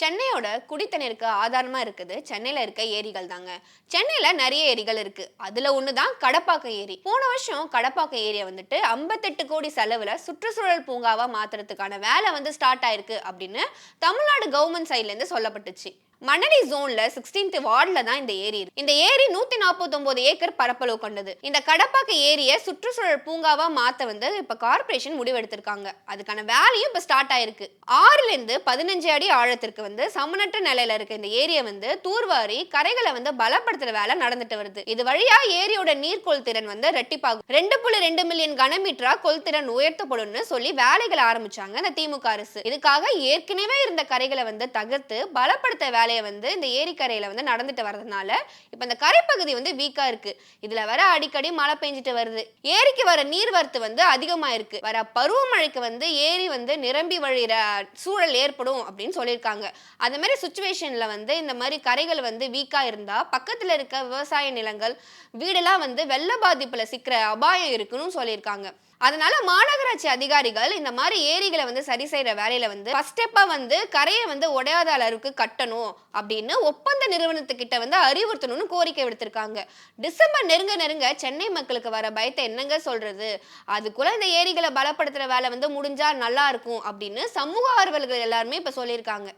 சென்னையோட குடித்தண்ணீருக்கு ஆதாரமாக இருக்குது. சென்னையில் இருக்க ஏரிகள் தாங்க. சென்னையில் நிறைய ஏரிகள் இருக்குது அதில் ஒன்று தான் கடப்பாக்கம் ஏரி. போன வருஷம் கடப்பாக்கம் ஏரியை வந்துட்டு ஐம்பத்தெட்டு கோடி செலவில் சுற்றுச்சூழல் பூங்காவாக மாற்றுறதுக்கான வேலை வந்து ஸ்டார்ட் ஆயிருக்கு அப்படின்னு தமிழ்நாடு கவர்மெண்ட் சைட்லேருந்து சொல்லப்பட்டுச்சு. மணலி ஜோன்ல சிக்ஸ்டீன்த் வார்டுல தான் இந்த ஏரி இருக்கு. இந்த ஏரி நூத்தி நாற்பத்தொன்பது ஏக்கர் பரப்பளவு கொண்டது. இந்த கடப்பாக்க ஏரியை சுற்றுச்சூழல் பூங்காவா மாத்த வந்து இப்ப கார்ப்பரேஷன் முடிவெடுத்திருக்காங்க. அதுக்கான வேலையும் இப்ப ஸ்டார்ட் ஆயிருக்கு. ஆறுல இருந்து பதினஞ்சு அடி ஆழத்திற்கு வந்து சமனற்ற நிலையில இருக்க இந்த ஏரியை வந்து தூர்வாரி கரைகளை வந்து பலப்படுத்துற வேலை நடந்துட்டு வருது. இது வழியா ஏரியோட நீர் கொள்திறன் வந்து ரெட்டிப்பாகும் ரெண்டு புள்ளி ரெண்டு மில்லியன் கனமீட்டரா கொள்திறன் உயர்த்தப்படும்னு சொல்லி வேலைகளை ஆரம்பிச்சாங்க இந்த திமுக அரசு. இதுக்காக ஏற்கனவே இருந்த கரைகளை வந்து தகர்த்து பலப்படுத்த வேலையை வந்து இந்த ஏரிக்கரையில் வந்து நடந்துட்டு வர்றதுனால இப்போ இந்த கரைப்பகுதி வந்து வீக்காக இருக்குது இதில் வர அடிக்கடி மழை பெஞ்சிட்டு வருது. ஏரிக்கு வர நீர்வரத்து வந்து அதிகமாக இருக்குது வர பருவமழைக்கு வந்து ஏரி வந்து நிரம்பி வழிகிற சூழல் ஏற்படும் அப்படின்னு சொல்லியிருக்காங்க. அந்த மாதிரி சுச்சுவேஷனில் வந்து இந்த மாதிரி கரைகள் வந்து வீக்காக இருந்தால் பக்கத்தில் இருக்க விவசாய நிலங்கள் வீடெல்லாம் வந்து வெள்ள பாதிப்பில் சிக்கிற அபாயம் இருக்குன்னு சொல்லியிருக்காங்க. அதனால மாநகராட்சி அதிகாரிகள் இந்த மாதிரி ஏரிகளை வந்து சரி செய்யற வேலையில வந்து ஃபர்ஸ்ட் ஸ்டெப்பா வந்து கரையை வந்து உடையாத அளவுக்கு கட்டணும் அப்படின்னு ஒப்பந்த நிறுவனத்துக்கிட்ட வந்து அறிவுறுத்தணும்னு கோரிக்கை விடுத்திருக்காங்க. டிசம்பர் நெருங்க நெருங்க சென்னை மக்களுக்கு வர பயத்தை என்னங்க சொல்றது? அதுக்குள்ள இந்த ஏரிகளை பலப்படுத்துற வேலை வந்து முடிஞ்சா நல்லா இருக்கும் அப்படின்னு சமூக ஆர்வலர்கள் எல்லாருமே இப்ப சொல்லியிருக்காங்க.